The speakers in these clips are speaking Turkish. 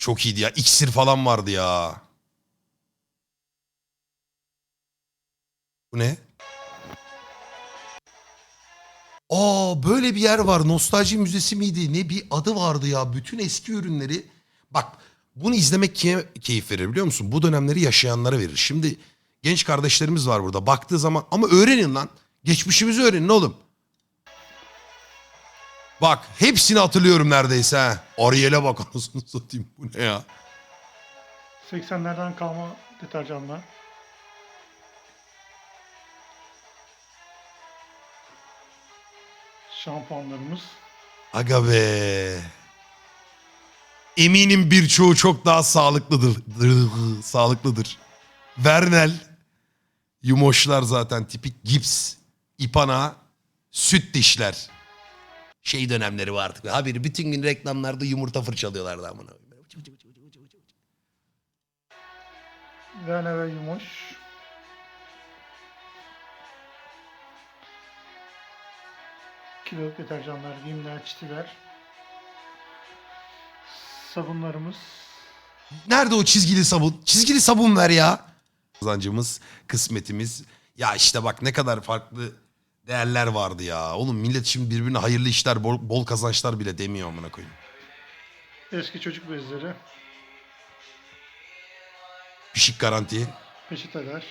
Çok iyiydi ya. İksir falan vardı ya. Bu ne? Aa böyle bir yer var. Nostalji müzesi miydi? Ne bir adı vardı ya. Bütün eski ürünleri. Bak bunu izlemek kime keyif verir biliyor musun? Bu dönemleri yaşayanlara verir. Şimdi genç kardeşlerimiz var burada. Baktığı zaman ama öğrenin lan. Geçmişimizi öğrenin oğlum. Bak hepsini hatırlıyorum neredeyse ha. Ariel'e bak anasını satayım. Bu ne ya? 80'lerden kalma deterjanlar. Şampuanlarımız. Aga be. Eminim birçoğu çok daha sağlıklıdır. Sağlıklıdır. Vernel. Yumoşlar zaten tipik gips, ipana, süt dişler. Şey dönemleri var artık. Haberi bütün gün reklamlarda yumurta fırçalıyorlardı amına. Verne ve Yumoş. Kiloluk deterjanlar, Vimler, Çitiler. Sabunlarımız. Nerede o çizgili sabun? Çizgili sabun ver ya. Kazancımız, kısmetimiz. Ya işte bak ne kadar farklı değerler vardı ya. Oğlum millet şimdi birbirine hayırlı işler, bol, bol kazançlar bile demiyor amına koyayım. Eski çocuk bezleri. Pişik garanti. Peçeteler.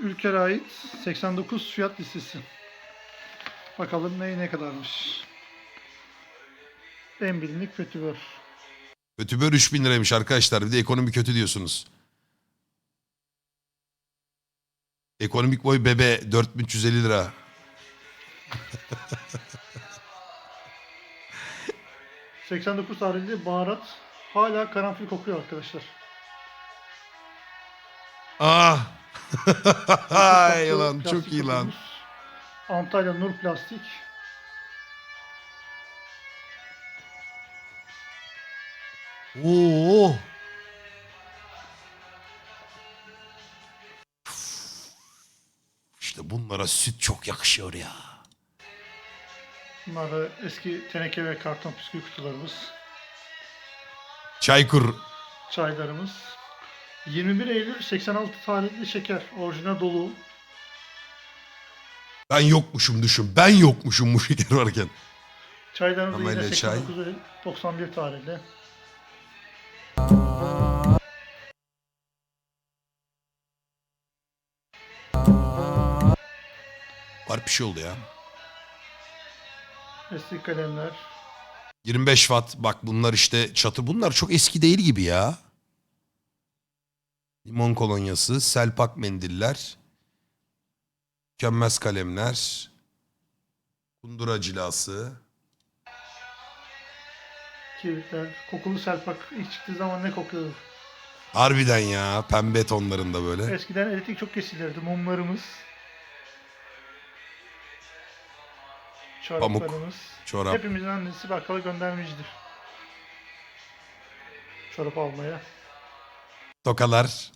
Ülker ait 89 fiyat listesi. Bakalım neyi ne kadarmış. En bilindik fötübör. Ötübör 3000 liraymış arkadaşlar. Bir de ekonomi kötü diyorsunuz. Ekonomik boy bebe 4350 lira. ...89 tarihli baharat hala karanfil kokuyor arkadaşlar. Ah. Ay Plastik lan çok iyi lan. Antalya Nur Plastik. Oo. Bunlara süt çok yakışıyor ya. Bunlar da eski teneke ve karton bisküvi kutularımız. Çaykur. Çaylarımız. 21 Eylül 86 tarihli şeker. Orijinal dolu. Ben yokmuşum düşün. Ben yokmuşum bu şeker varken. Çaylarımız yine çay. 89 Eylül 91 tarihli. Var bir şey oldu ya. Eski kalemler. 25 watt. Bak bunlar işte çatı. Bunlar çok eski değil gibi ya. Limon kolonyası, selpak mendiller, mükemmez kalemler, kundura cilası. Kibritler. Kokulu selpak. İlk çıktığı zaman ne kokuyordu? Harbiden ya pembe tonlarında böyle. Eskiden elektrik çok kesilirdi. Mumlarımız. Çoraplarımız. Çorap. Hepimizin annesi bakkala göndermiştir. Çorap almaya. Tokalar.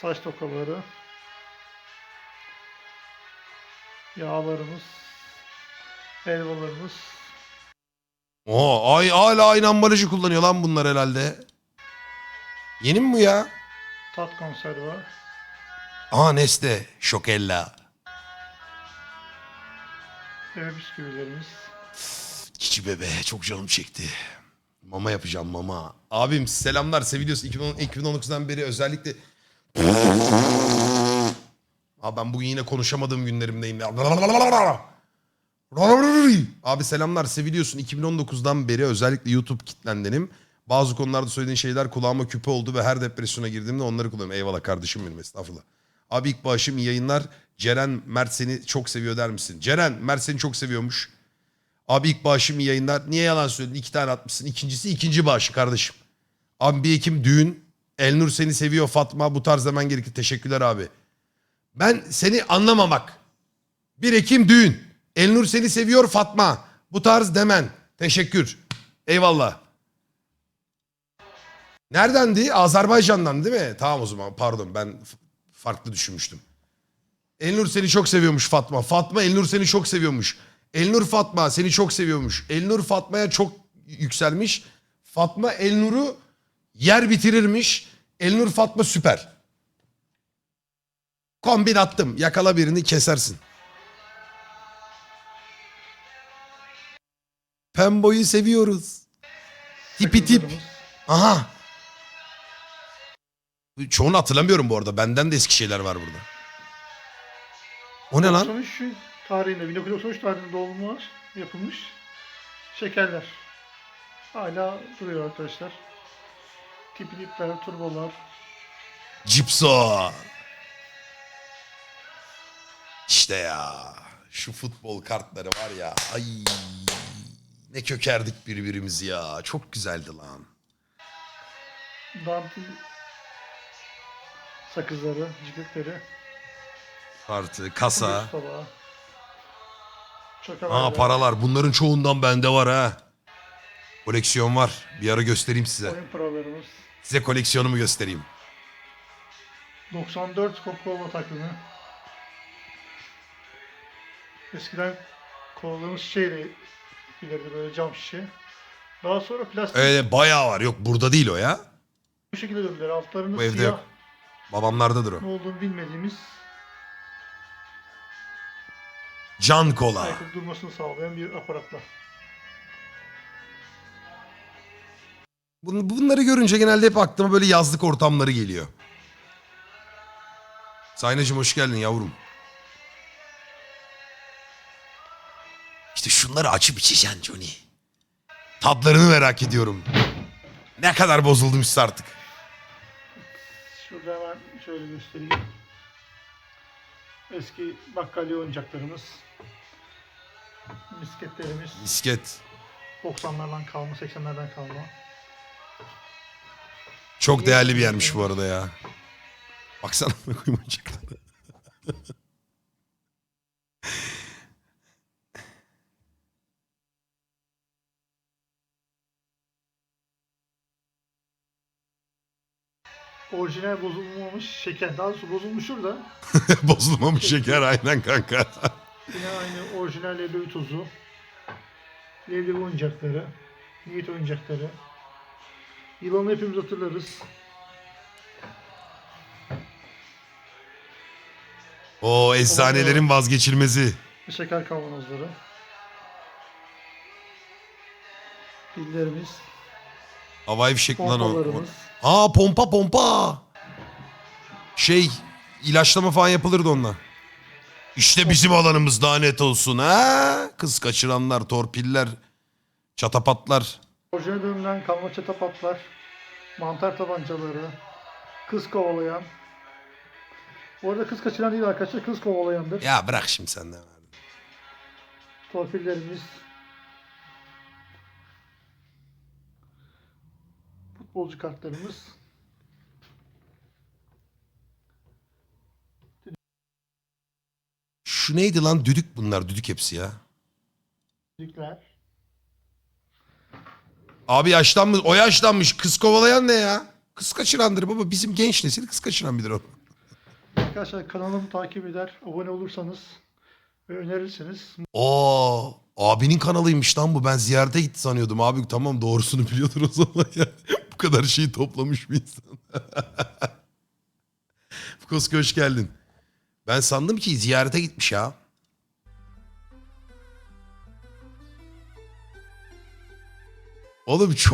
Saç tokaları. Yağlarımız. Helvalarımız. Oo, ay hala aynı ambalajı kullanıyor lan bunlar herhalde. Yeni mi bu ya? Tat konserve. Aa Nestle, Şokella. Eve bisküvilerimiz. Cici bebe çok canım çekti. Mama yapacağım mama. Abim selamlar seviliyorsun 2010, 2019'dan beri özellikle... Abi ben bugün yine konuşamadığım günlerimdeyim ya. Abi selamlar seviliyorsun 2019'dan beri özellikle YouTube kitlendenim. Bazı konularda söylediğin şeyler kulağıma küpe oldu ve her depresyona girdiğimde onları kullanıyorum. Eyvallah kardeşim benim estağfurullah. Abi ilk bağışım yayınlar. Ceren Mert seni çok seviyor der misin? Ceren Mert seni çok seviyormuş. Abi ilk bağışım yayınlar. Niye yalan söyledin? İki tane atmışsın. İkincisi ikinci bağışı kardeşim. Abi bir Ekim düğün. Elnur seni seviyor Fatma. Bu tarz hemen gerekir. Teşekkürler abi. Ben seni anlamamak. 1 Ekim düğün. Elnur seni seviyor Fatma. Bu tarz demen. Teşekkür. Eyvallah. Neredendi? Azerbaycan'dan değil mi? Tamam o zaman pardon ben farklı düşünmüştüm. Elnur seni çok seviyormuş Fatma. Fatma Elnur seni çok seviyormuş. Elnur Fatma seni çok seviyormuş. Elnur Fatma'ya çok yükselmiş. Fatma Elnur'u yer bitirirmiş. Elnur Fatma süper. Kombin attım. Yakala birini kesersin. Pembo'yu seviyoruz. Tipi tip. Aha. Çoğunu hatırlamıyorum bu arada. Benden de eski şeyler var burada. O ne lan? 93 tarihinde 1993 tarihinde doğumlar yapılmış şekerler. Hala duruyor arkadaşlar. Tipi tipler, turbolar. Cipso. İşte ya. Şu futbol kartları var ya. Ay. Ne kökerdik birbirimizi ya. Çok güzeldi lan. Dantil sakızları, cikletleri. Artı, kasa. tabağı, Aa paralar. Bunların çoğundan bende var ha. Koleksiyon var. Bir ara göstereyim size. Oyun paralarımız. Size koleksiyonumu göstereyim. 94 Coca-Cola takımı. Eskiden kolalarımız şişeyle bilirdi böyle cam şişe. Daha sonra plastik Öyle bayağı var. Yok burada değil o ya. bu şekilde döndüler. Altlarında Bu evde siyah yok. Babamlardadır o. ne olduğunu bilmediğimiz Can kola. ayakta durmasını sağlayan bir aparatla. Bun- Bunları görünce genelde hep aklıma böyle yazlık ortamları geliyor. Saynacığım hoş geldin yavrum. İşte şunları açıp içeceksin Johnny. Tadlarını merak ediyorum. Ne kadar bozuldumsa artık. Şurada hemen şöyle göstereyim. Eski bakkali oyuncaklarımız. Misketlerimiz. Misket. 90'lardan kalma, 80'lerden kalma. Çok değerli bir yermiş bu arada ya. Baksana koyayım oyuncaklara. Orijinal bozulmamış şeker. Daha doğrusu bozulmuştur da. Bozulmamış şeker aynen kanka. Yine aynı orijinal leblebi tozu. Leblebi oyuncakları. Niyet oyuncakları. Yılanı hepimiz hatırlarız. O eczanelerin vazgeçilmezi. Şeker kavanozları. Pillerimiz. Havai fişek lan o. Pompalarımız. Aa pompa pompa. Şey ilaçlama falan yapılırdı onunla. İşte bizim alanımız daha net olsun ha. Kız kaçıranlar, torpiller, çatapatlar. Orijinal dönemden kalma çatapatlar. Mantar tabancaları. Kız kovalayan. Bu arada kız kaçıran değil arkadaşlar. Kız kovalayandır. Ya bırak şimdi sen de. Torpillerimiz. Futbolcu kartlarımız. Şu neydi lan düdük bunlar düdük hepsi ya. Düdükler. Abi yaşlanmış o yaşlanmış kız kovalayan ne ya? Kız kaçırandır baba bizim genç nesil kız kaçıran bilir o. Arkadaşlar kanalımı takip eder, abone olursanız ve önerirseniz Oo, abinin kanalıymış lan bu. Ben ziyarete gitti sanıyordum. Abi tamam doğrusunu biliyordur o zaman ya. Kadar şeyi toplamış bir insan. Kosko hoş geldin. Ben sandım ki ziyarete gitmiş ya. Oğlum çok